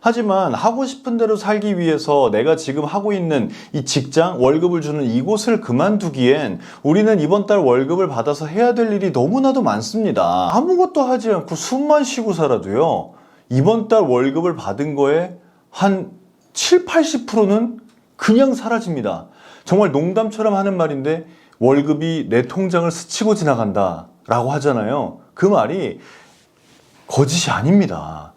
하지만 하고 싶은 대로 살기 위해서 내가 지금 하고 있는 이 직장, 월급을 주는 이곳을 그만두기엔 우리는 이번 달 월급을 받아서 해야 될 일이 너무나도 많습니다. 아무것도 하지 않고 숨만 쉬고 살아도요. 이번 달 월급을 받은 거에 한 7, 80%는 그냥 사라집니다. 정말 농담처럼 하는 말인데 월급이 내 통장을 스치고 지나간다 라고 하잖아요. 그 말이 거짓이 아닙니다.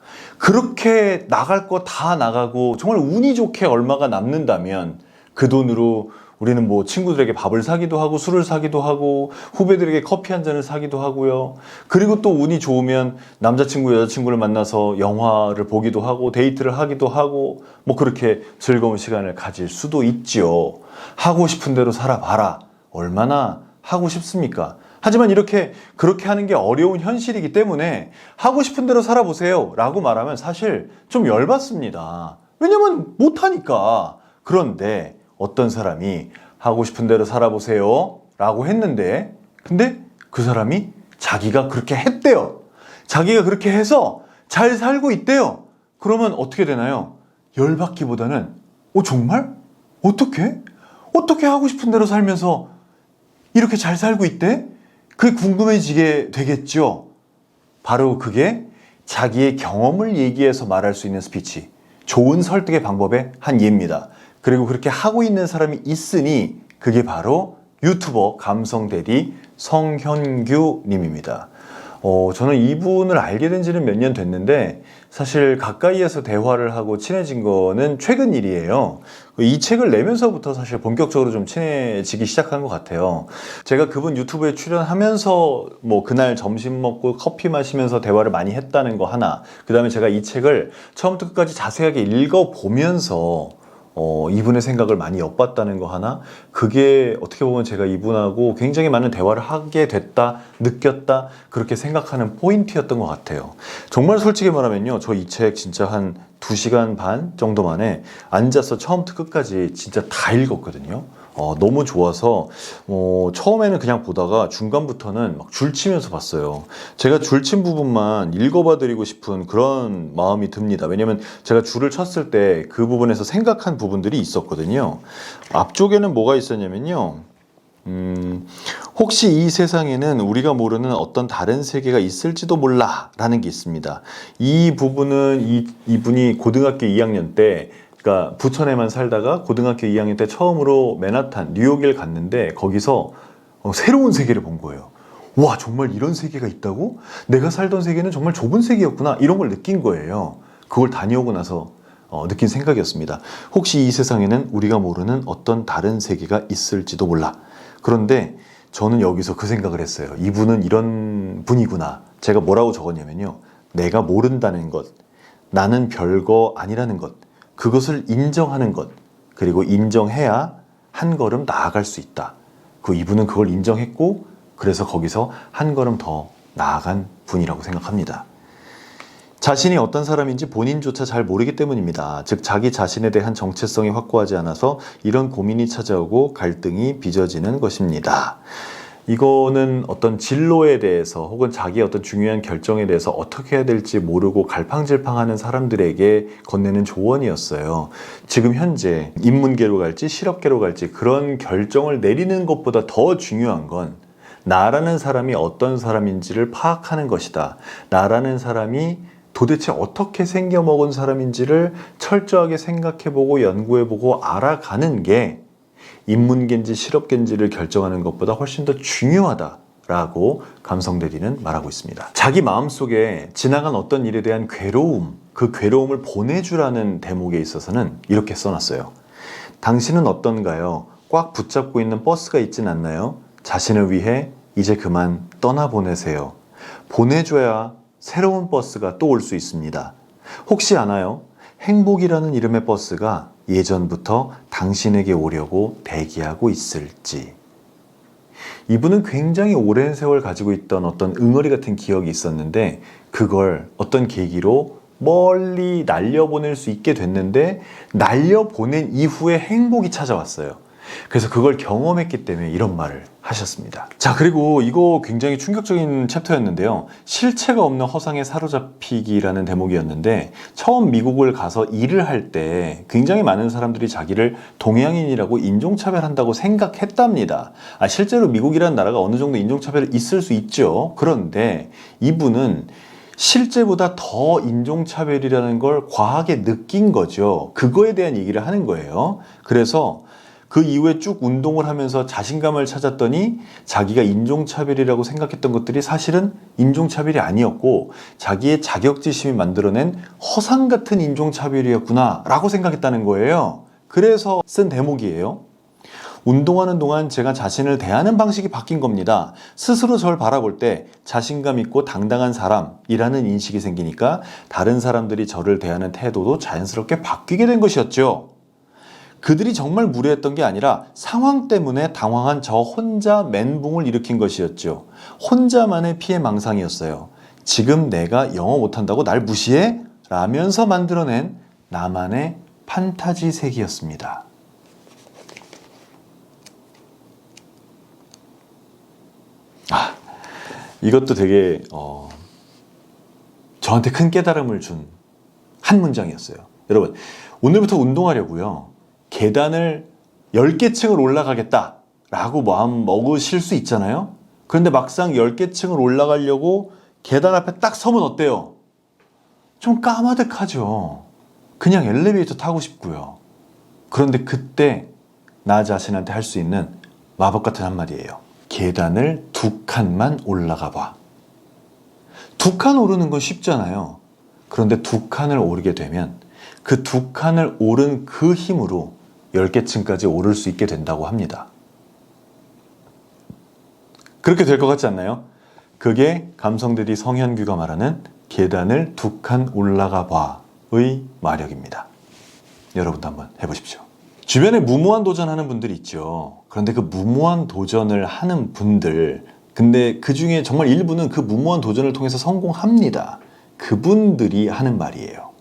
그렇게 나갈 거 다 나가고 정말 운이 좋게 얼마가 남는다면 그 돈으로 우리는 뭐 친구들에게 밥을 사기도 하고 술을 사기도 하고 후배들에게 커피 한 잔을 사기도 하고요. 그리고 또 운이 좋으면 남자친구 여자친구를 만나서 영화를 보기도 하고 데이트를 하기도 하고 뭐 그렇게 즐거운 시간을 가질 수도 있지요. 하고 싶은 대로 살아봐라. 얼마나 하고 싶습니까? 하지만 이렇게 그렇게 하는 게 어려운 현실이기 때문에 하고 싶은 대로 살아보세요 라고 말하면 사실 좀 열받습니다. 왜냐면 못하니까. 그런데 어떤 사람이 하고 싶은 대로 살아보세요 라고 했는데 근데 그 사람이 자기가 그렇게 했대요. 자기가 그렇게 해서 잘 살고 있대요. 그러면 어떻게 되나요? 열받기보다는 어 정말? 어떻게? 어떻게 하고 싶은 대로 살면서 이렇게 잘 살고 있대? 그게 궁금해지게 되겠죠. 바로 그게 자기의 경험을 얘기해서 말할 수 있는 스피치. 좋은 설득의 방법의 한 예입니다. 그리고 그렇게 하고 있는 사람이 있으니 그게 바로 유튜버 감성대디 성현규 님입니다. 어, 저는 이분을 알게 된 지는 몇 년 됐는데 사실 가까이에서 대화를 하고 친해진 거는 최근 일이에요. 이 책을 내면서부터 사실 본격적으로 좀 친해지기 시작한 것 같아요. 제가 그분 유튜브에 출연하면서 뭐 그날 점심 먹고 커피 마시면서 대화를 많이 했다는 거 하나, 그 다음에 제가 이 책을 처음부터 끝까지 자세하게 읽어보면서 어, 이분의 생각을 많이 엿봤다는 거 하나, 그게 어떻게 보면 제가 이분하고 굉장히 많은 대화를 하게 됐다, 느꼈다, 그렇게 생각하는 포인트였던 것 같아요. 정말 솔직히 말하면요, 저 이 책 진짜 한 2시간 반 정도 만에 앉아서 처음부터 끝까지 진짜 다 읽었거든요. 어, 너무 좋아서 어, 처음에는 그냥 보다가 중간부터는 막 줄치면서 봤어요. 제가 줄친 부분만 읽어봐 드리고 싶은 그런 마음이 듭니다. 왜냐면 제가 줄을 쳤을 때 그 부분에서 생각한 부분들이 있었거든요. 앞쪽에는 뭐가 있었냐면요. 음, 혹시 이 세상에는 우리가 모르는 어떤 다른 세계가 있을지도 몰라 라는 게 있습니다. 이 부분은 이, 이분이 고등학교 2학년 때 그러니까 부천에만 살다가 고등학교 2학년 때 처음으로 맨하탄 뉴욕을 갔는데 거기서 어, 새로운 세계를 본 거예요. 와 정말 이런 세계가 있다고? 내가 살던 세계는 정말 좁은 세계였구나 이런 걸 느낀 거예요. 그걸 다녀오고 나서 어, 느낀 생각이었습니다. 혹시 이 세상에는 우리가 모르는 어떤 다른 세계가 있을지도 몰라. 그런데 저는 여기서 그 생각을 했어요. 이분은 이런 분이구나. 제가 뭐라고 적었냐면요. 내가 모른다는 것, 나는 별거 아니라는 것, 그것을 인정하는 것, 그리고 인정해야 한 걸음 나아갈 수 있다. 그 이분은 그걸 인정했고, 그래서 거기서 한 걸음 더 나아간 분이라고 생각합니다. 자신이 어떤 사람인지 본인조차 잘 모르기 때문입니다. 즉, 자기 자신에 대한 정체성이 확고하지 않아서 이런 고민이 찾아오고 갈등이 빚어지는 것입니다. 이거는 어떤 진로에 대해서 혹은 자기의 어떤 중요한 결정에 대해서 어떻게 해야 될지 모르고 갈팡질팡하는 사람들에게 건네는 조언이었어요. 지금 현재 인문계로 갈지 실업계로 갈지 그런 결정을 내리는 것보다 더 중요한 건 나라는 사람이 어떤 사람인지를 파악하는 것이다. 나라는 사람이 도대체 어떻게 생겨먹은 사람인지를 철저하게 생각해보고 연구해보고 알아가는 게 인문계인지 실업계인지를 결정하는 것보다 훨씬 더 중요하다 라고 감성대리는 말하고 있습니다. 자기 마음속에 지나간 어떤 일에 대한 괴로움, 그 괴로움을 보내주라는 대목에 있어서는 이렇게 써놨어요. 당신은 어떤가요? 꽉 붙잡고 있는 버스가 있진 않나요? 자신을 위해 이제 그만 떠나보내세요. 보내줘야 새로운 버스가 또 올 수 있습니다. 혹시 아나요? 행복이라는 이름의 버스가 예전부터 당신에게 오려고 대기하고 있을지. 이분은 굉장히 오랜 세월 가지고 있던 어떤 응어리 같은 기억이 있었는데 그걸 어떤 계기로 멀리 날려보낼 수 있게 됐는데 날려보낸 이후에 행복이 찾아왔어요. 그래서 그걸 경험했기 때문에 이런 말을 하셨습니다. 자, 그리고 이거 굉장히 충격적인 챕터였는데요. 실체가 없는 허상에 사로잡히기라는 대목이었는데, 처음 미국을 가서 일을 할 때 굉장히 많은 사람들이 자기를 동양인이라고 인종차별한다고 생각했답니다. 아, 실제로 미국이라는 나라가 어느 정도 인종차별이 있을 수 있죠. 그런데 이분은 실제보다 더 인종차별이라는 걸 과하게 느낀 거죠. 그거에 대한 얘기를 하는 거예요. 그래서 그 이후에 쭉 운동을 하면서 자신감을 찾았더니 자기가 인종차별이라고 생각했던 것들이 사실은 인종차별이 아니었고 자기의 자격지심이 만들어낸 허상 같은 인종차별이었구나 라고 생각했다는 거예요. 그래서 쓴 대목이에요. 운동하는 동안 제가 자신을 대하는 방식이 바뀐 겁니다. 스스로 저를 바라볼 때 자신감 있고 당당한 사람이라는 인식이 생기니까 다른 사람들이 저를 대하는 태도도 자연스럽게 바뀌게 된 것이었죠. 그들이 정말 무례했던 게 아니라 상황 때문에 당황한 저 혼자 멘붕을 일으킨 것이었죠. 혼자만의 피해 망상이었어요. 지금 내가 영어 못한다고 날 무시해? 라면서 만들어낸 나만의 판타지 세계였습니다. 아, 이것도 되게 어, 저한테 큰 깨달음을 준 한 문장이었어요. 여러분, 오늘부터 운동하려고요. 계단을 10개 층을 올라가겠다. 라고 마음 먹으실 수 있잖아요. 그런데 막상 10개 층을 올라가려고 계단 앞에 딱 서면 어때요? 좀 까마득하죠. 그냥 엘리베이터 타고 싶고요. 그런데 그때 나 자신한테 할 수 있는 마법 같은 한마디예요. 계단을 두 칸만 올라가 봐. 두 칸 오르는 건 쉽잖아요. 그런데 두 칸을 오르게 되면 그 두 칸을 오른 그 힘으로 10개 층까지 오를 수 있게 된다고 합니다. 그렇게 될 것 같지 않나요? 그게 감성들이 성현규가 말하는 계단을 두 칸 올라가 봐의 마력입니다. 여러분도 한번 해보십시오. 주변에 무모한 도전하는 분들이 있죠. 그런데 그 무모한 도전을 하는 분들, 근데 그 중에 정말 일부는 그 무모한 도전을 통해서 성공합니다. 그분들이 하는 말이에요.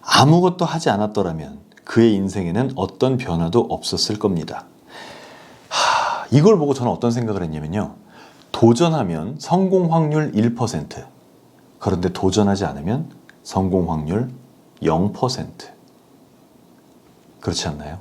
아무것도 하지 않았더라면 그의 인생에는 어떤 변화도 없었을 겁니다. 하, 이걸 보고 저는 어떤 생각을 했냐면요. 도전하면 성공 확률 1%. 그런데 도전하지 않으면 성공 확률 0%. 그렇지 않나요?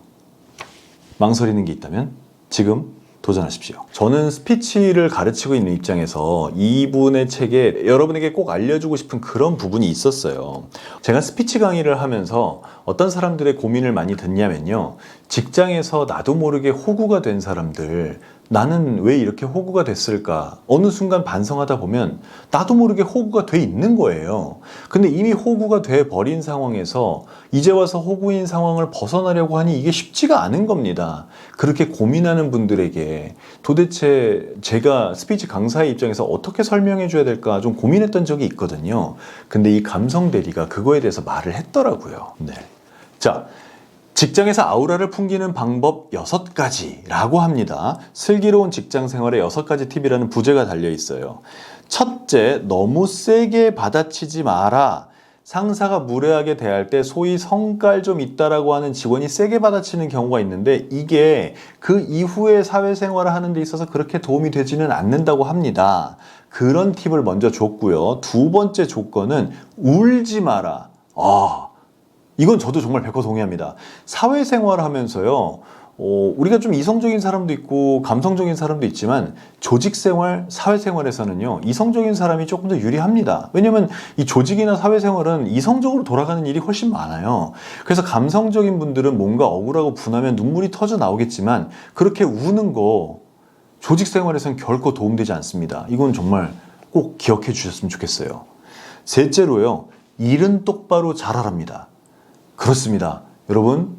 망설이는 게 있다면 지금 도전하십시오. 저는 스피치를 가르치고 있는 입장에서 이분의 책에 여러분에게 꼭 알려주고 싶은 그런 부분이 있었어요. 제가 스피치 강의를 하면서 어떤 사람들의 고민을 많이 듣냐면요. 직장에서 나도 모르게 호구가 된 사람들, 나는 왜 이렇게 호구가 됐을까? 어느 순간 반성하다 보면 나도 모르게 호구가 돼 있는 거예요. 근데 이미 호구가 돼 버린 상황에서 이제 와서 호구인 상황을 벗어나려고 하니 이게 쉽지가 않은 겁니다. 그렇게 고민하는 분들에게 도대체 제가 스피치 강사의 입장에서 어떻게 설명해 줘야 될까 좀 고민했던 적이 있거든요. 근데 이 감성 대리가 그거에 대해서 말을 했더라고요. 네. 자, 직장에서 아우라를 풍기는 방법 6가지라고 합니다. 슬기로운 직장 생활의 6가지 팁이라는 부제가 달려 있어요. 첫째, 너무 세게 받아치지 마라. 상사가 무례하게 대할 때 소위 성깔 좀 있다라고 하는 직원이 세게 받아치는 경우가 있는데 이게 그 이후에 사회생활을 하는 데 있어서 그렇게 도움이 되지는 않는다고 합니다. 그런 팁을 먼저 줬고요. 두 번째 조건은 울지 마라. 아, 이건 저도 정말 100% 동의합니다. 사회생활을 하면서요, 어, 우리가 좀 이성적인 사람도 있고 감성적인 사람도 있지만 조직생활, 사회생활에서는요 이성적인 사람이 조금 더 유리합니다. 왜냐하면 이 조직이나 사회생활은 이성적으로 돌아가는 일이 훨씬 많아요. 그래서 감성적인 분들은 뭔가 억울하고 분하면 눈물이 터져 나오겠지만 그렇게 우는 거 조직생활에서는 결코 도움되지 않습니다. 이건 정말 꼭 기억해 주셨으면 좋겠어요. 셋째로요 일은 똑바로 잘하랍니다. 그렇습니다. 여러분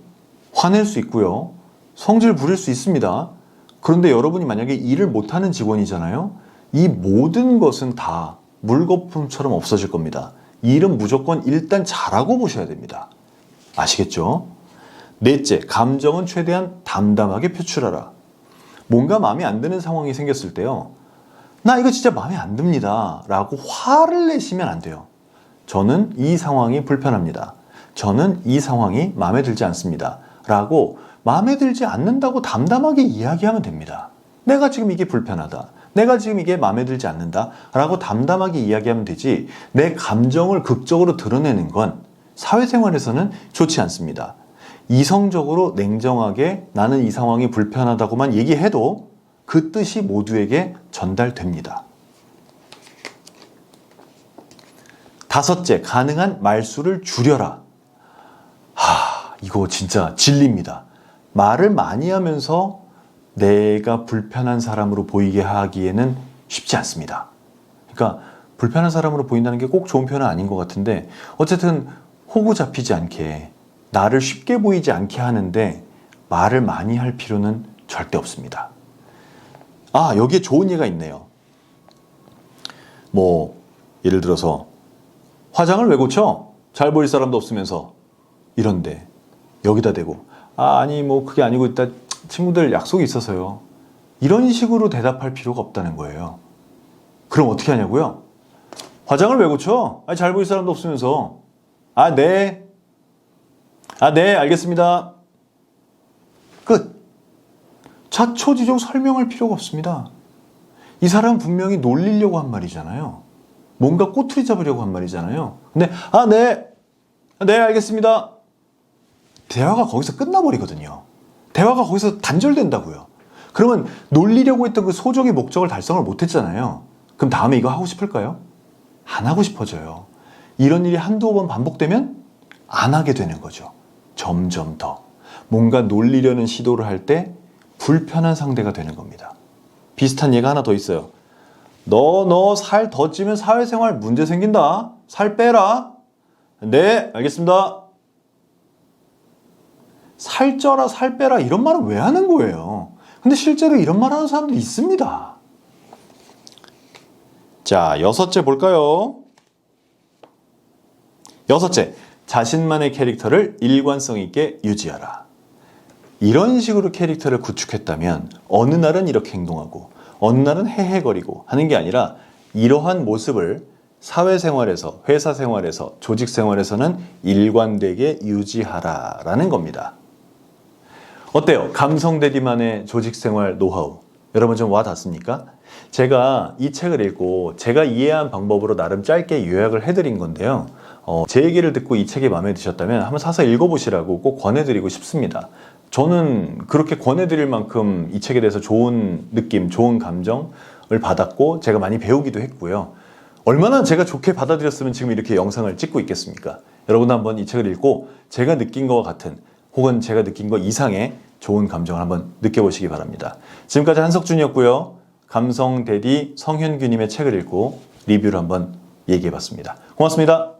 화낼 수 있고요. 성질 부릴 수 있습니다. 그런데 여러분이 만약에 일을 못하는 직원이잖아요. 이 모든 것은 다 물거품처럼 없어질 겁니다. 일은 무조건 일단 잘하고 보셔야 됩니다. 아시겠죠? 넷째, 감정은 최대한 담담하게 표출하라. 뭔가 마음에 안 드는 상황이 생겼을 때요. 나 이거 진짜 마음에 안 듭니다. 라고 화를 내시면 안 돼요. 저는 이 상황이 불편합니다. 저는 이 상황이 마음에 들지 않습니다. 라고 마음에 들지 않는다고 담담하게 이야기하면 됩니다. 내가 지금 이게 불편하다. 내가 지금 이게 마음에 들지 않는다. 라고 담담하게 이야기하면 되지, 내 감정을 극적으로 드러내는 건 사회생활에서는 좋지 않습니다. 이성적으로 냉정하게 나는 이 상황이 불편하다고만 얘기해도 그 뜻이 모두에게 전달됩니다. 다섯째, 가능한 말수를 줄여라. 하, 이거 진짜 진리입니다. 말을 많이 하면서 내가 불편한 사람으로 보이게 하기에는 쉽지 않습니다. 그러니까 불편한 사람으로 보인다는 게 꼭 좋은 표현은 아닌 것 같은데 어쨌든 호구 잡히지 않게 나를 쉽게 보이지 않게 하는데 말을 많이 할 필요는 절대 없습니다. 아, 여기에 좋은 예가 있네요. 뭐, 예를 들어서, 화장을 왜 고쳐? 잘 보일 사람도 없으면서. 이런데, 여기다 대고, 아, 아니, 뭐, 그게 아니고, 일단 친구들 약속이 있어서요. 이런 식으로 대답할 필요가 없다는 거예요. 그럼 어떻게 하냐고요? 화장을 왜 고쳐? 아니, 잘 보일 사람도 없으면서. 아, 네. 아, 네, 알겠습니다. 끝. 자초지종 설명할 필요가 없습니다. 이 사람은 분명히 놀리려고 한 말이잖아요. 뭔가 꼬투리 잡으려고 한 말이잖아요. 근데, 아, 네. 아, 네, 알겠습니다. 대화가 거기서 끝나버리거든요. 대화가 거기서 단절된다고요. 그러면 놀리려고 했던 그 소정의 목적을 달성을 못했잖아요. 그럼 다음에 이거 하고 싶을까요? 안 하고 싶어져요. 이런 일이 한두 번 반복되면 안 하게 되는 거죠. 점점 더. 뭔가 놀리려는 시도를 할 때 불편한 상대가 되는 겁니다. 비슷한 예가 하나 더 있어요. 너, 너 살 더 찌면 사회생활 문제 생긴다. 살 빼라. 네, 알겠습니다. 살 쪄라, 살 빼라 이런 말은 왜 하는 거예요? 근데 실제로 이런 말 하는 사람도 있습니다. 자, 여섯째 볼까요? 여섯째, 자신만의 캐릭터를 일관성 있게 유지하라. 이런 식으로 캐릭터를 구축했다면 어느 날은 이렇게 행동하고 어느 날은 헤헤거리고 하는 게 아니라 이러한 모습을 사회생활에서, 회사 생활에서, 조직 생활에서는 일관되게 유지하라라는 겁니다. 어때요? 감성대디만의 조직생활 노하우. 여러분 좀 와닿습니까? 제가 이 책을 읽고 제가 이해한 방법으로 나름 짧게 요약을 해드린 건데요. 어, 제 얘기를 듣고 이 책이 마음에 드셨다면 한번 사서 읽어보시라고 꼭 권해드리고 싶습니다. 저는 그렇게 권해드릴 만큼 이 책에 대해서 좋은 느낌, 좋은 감정을 받았고 제가 많이 배우기도 했고요. 얼마나 제가 좋게 받아들였으면 지금 이렇게 영상을 찍고 있겠습니까? 여러분 한번 이 책을 읽고 제가 느낀 것과 같은 혹은 제가 느낀 것 이상의 좋은 감정을 한번 느껴보시기 바랍니다. 지금까지 한석준이었고요. 감성 대디 성현규님의 책을 읽고 리뷰를 한번 얘기해봤습니다. 고맙습니다.